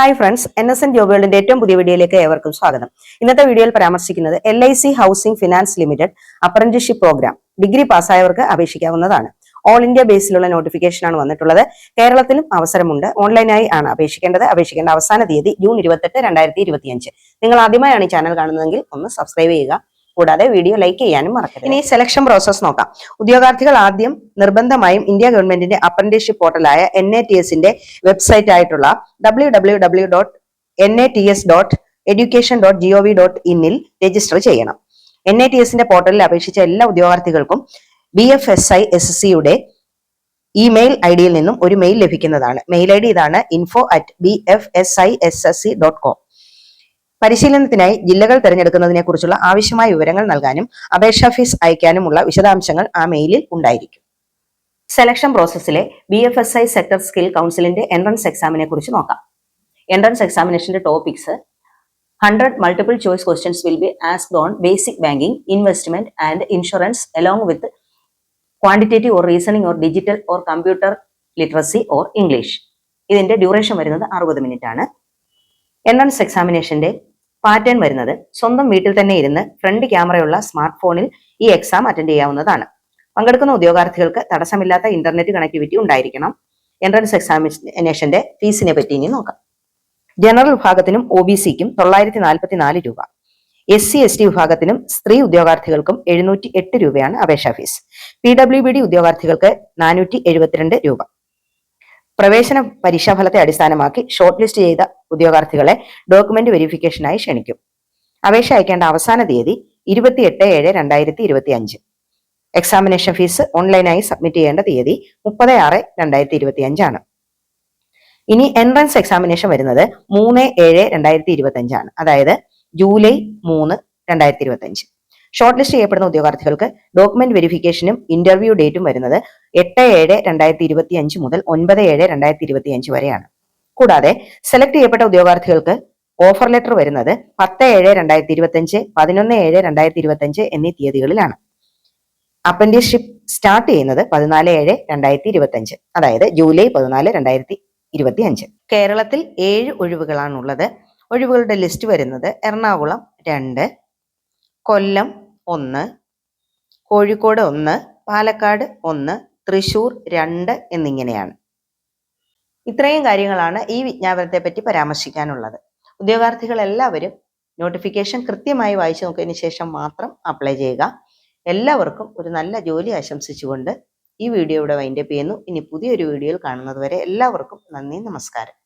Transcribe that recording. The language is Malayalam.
Hi friends N S N job വേൾഡിന്റെ ഏറ്റവും പുതിയ വീഡിയോയിലേക്ക് ഏവർക്കും സ്വാഗതം. ഇന്നത്തെ വീഡിയോയിൽ പരാമർശിക്കുന്നത് L I C housing finance limited apprenticeship program degree പാസ്സായവർക്ക് അപേക്ഷിക്കാവുന്നതാണ്. ഓൾ ഇന്ത്യ ബേസിലുള്ള നോട്ടിഫിക്കേഷൻ ആണ് വന്നിട്ടുള്ളത്. കേരളത്തിലും അവസരമുണ്ട്. ഓൺലൈനായി ആണ് അപേക്ഷിക്കേണ്ടത്. അപേക്ഷിക്കേണ്ട അവസാന തീയതി ജൂൺ ഇരുപത്തെട്ട് രണ്ടായിരത്തി ഇരുപത്തിയഞ്ച്. നിങ്ങൾ ആദ്യമായാണ് ഈ ചാനൽ കാണുന്നതെങ്കിൽ ഒന്ന് സബ്സ്ക്രൈബ് ചെയ്യുക. കൂടാതെ വീഡിയോ ലൈക്ക് ചെയ്യാനും മറക്കരുത്. ഇനി സെലക്ഷൻ പ്രോസസ് നോക്കാം. ഉദ്യോഗാർത്ഥികൾ ആദ്യം നിർബന്ധമായും ഇന്ത്യ ഗവൺമെന്റിന്റെ അപ്രന്റീസ്ഷിപ്പ് പോർട്ടലായ എൻ എ ടി എസിന്റെ വെബ്സൈറ്റ് ആയിട്ടുള്ള W W W dot N A T S dot education dot G O V dot ഇന്നിൽ register ചെയ്യണം എൻ എ ടി എസിന്റെ പോർട്ടലിൽ അപേക്ഷിച്ച എല്ലാ ഉദ്യോഗാർത്ഥികൾക്കും B F S I S സിയുടെ ഇമെയിൽ ഐ ഡിയിൽ നിന്നും ഒരു മെയിൽ ലഭിക്കുന്നതാണ്. മെയിൽ ഐ ഡി ഇതാണ് info at B F S I S S C dot com പരിശീലനത്തിനായി ജില്ലകൾ തിരഞ്ഞെടുക്കുന്നതിനെ കുറിച്ചുള്ള ആവശ്യമായ വിവരങ്ങൾ നൽകാനും അപേക്ഷാ ഫീസ് അയക്കാനുമുള്ള വിശദാംശങ്ങൾ ആ മെയിലിൽ ഉണ്ടായിരിക്കും. Selection പ്രോസസ്സിലെ B F S I sector skill കൗൺസിലിന്റെ എൻട്രൻസ് എക്സാമിനെ കുറിച്ച് നോക്കാം. Entrance എക്സാമിനേഷന്റെ topics hundred multiple choice questions will be asked on basic banking investment and insurance along with quantitative or reasoning or digital or computer literacy or English ഇതിന്റെ ഡ്യൂറേഷൻ വരുന്നത് അറുപത് മിനിറ്റ് ആണ്. എൻട്രൻസ് എക്സാമിനേഷന്റെ പാറ്റേൺ വരുന്നത് സ്വന്തം വീട്ടിൽ തന്നെ ഇരുന്ന് ഫ്രണ്ട് ക്യാമറയുള്ള സ്മാർട്ട് ഫോണിൽ ഈ എക്സാം അറ്റൻഡ് ചെയ്യാവുന്നതാണ്. പങ്കെടുക്കുന്ന ഉദ്യോഗാർത്ഥികൾക്ക് തടസ്സമില്ലാത്ത ഇന്റർനെറ്റ് കണക്ടിവിറ്റി ഉണ്ടായിരിക്കണം. എൻട്രൻസ് എക്സാമിനേഷന്റെ ഫീസിനെ പറ്റി ഇനി നോക്കാം. ജനറൽ വിഭാഗത്തിനും ഒ ബി സിക്കും തൊള്ളായിരത്തി നാൽപ്പത്തി നാല് രൂപ. എസ് സി എസ് ടി വിഭാഗത്തിനും സ്ത്രീ ഉദ്യോഗാർത്ഥികൾക്കും എഴുന്നൂറ്റി എട്ട് രൂപയാണ് അപേക്ഷാ fee P W B D ഉദ്യോഗാർത്ഥികൾക്ക് നാനൂറ്റി എഴുപത്തിരണ്ട് രൂപ. പ്രവേശന പരീക്ഷാഫലത്തെ അടിസ്ഥാനമാക്കി ഷോർട്ട് ലിസ്റ്റ് ചെയ്ത ഉദ്യോഗാർത്ഥികളെ ഡോക്യുമെന്റ് വെരിഫിക്കേഷനായി ക്ഷണിക്കും. അപേക്ഷ അയക്കേണ്ട അവസാന തീയതി ഇരുപത്തി എട്ട് ഏഴ് രണ്ടായിരത്തി ഇരുപത്തി അഞ്ച് എക്സാമിനേഷൻ ഫീസ് ഓൺലൈനായി സബ്മിറ്റ് ചെയ്യേണ്ട തീയതി മുപ്പത് ആറ് രണ്ടായിരത്തി ഇരുപത്തി അഞ്ചാണ് ഇനി എൻട്രൻസ് എക്സാമിനേഷൻ വരുന്നത് മൂന്ന് ഏഴ് രണ്ടായിരത്തി ഇരുപത്തി അഞ്ചാണ് അതായത് ജൂലൈ മൂന്ന് രണ്ടായിരത്തി ഇരുപത്തി അഞ്ച് ഷോർട്ട് ലിസ്റ്റ് ചെയ്യപ്പെടുന്ന ഉദ്യോഗാർത്ഥികൾക്ക് ഡോക്യുമെന്റ് വെരിഫിക്കേഷനും ഇന്റർവ്യൂ ഡേറ്റും വരുന്നത് എട്ട് ഏഴ് രണ്ടായിരത്തി ഇരുപത്തി അഞ്ച് മുതൽ ഒൻപത് ഏഴ് രണ്ടായിരത്തി ഇരുപത്തി അഞ്ച് വരെയാണ്. കൂടാതെ സെലക്ട് ചെയ്യപ്പെട്ട ഉദ്യോഗാർത്ഥികൾക്ക് ഓഫർ ലെറ്റർ വരുന്നത് പത്ത് ഏഴ് രണ്ടായിരത്തി ഇരുപത്തി അഞ്ച് പതിനൊന്ന് ഏഴ് രണ്ടായിരത്തി ഇരുപത്തി അഞ്ച് എന്നീ തീയതികളിലാണ്. അപ്രന്റീസ്ഷിപ്പ് സ്റ്റാർട്ട് ചെയ്യുന്നത് പതിനാല് ഏഴ് രണ്ടായിരത്തി ഇരുപത്തി അഞ്ച് അതായത് ജൂലൈ പതിനാല് രണ്ടായിരത്തി ഇരുപത്തി അഞ്ച് കേരളത്തിൽ ഏഴ് ഒഴിവുകളാണുള്ളത്. ഒഴിവുകളുടെ ലിസ്റ്റ് വരുന്നത് എറണാകുളം രണ്ട് കൊല്ലം ഒന്ന് കോഴിക്കോട് ഒന്ന് പാലക്കാട് ഒന്ന് തൃശൂർ രണ്ട് എന്നിങ്ങനെയാണ്. ഇത്രയും കാര്യങ്ങളാണ് ഈ വിജ്ഞാപനത്തെ പറ്റി പരാമർശിക്കാനുള്ളത്. ഉദ്യോഗാർത്ഥികൾ എല്ലാവരും നോട്ടിഫിക്കേഷൻ കൃത്യമായി വായിച്ചു നോക്കിയതിന് ശേഷം മാത്രം അപ്ലൈ ചെയ്യുക. എല്ലാവർക്കും ഒരു നല്ല ജോലി ആശംസിച്ചുകൊണ്ട് ഈ വീഡിയോ ഇവിടെ വൈൻഡപ്പ് ചെയ്യുന്നു. ഇനി പുതിയൊരു വീഡിയോയിൽ കാണുന്നതുവരെ എല്ലാവർക്കും നന്ദി നമസ്കാരം.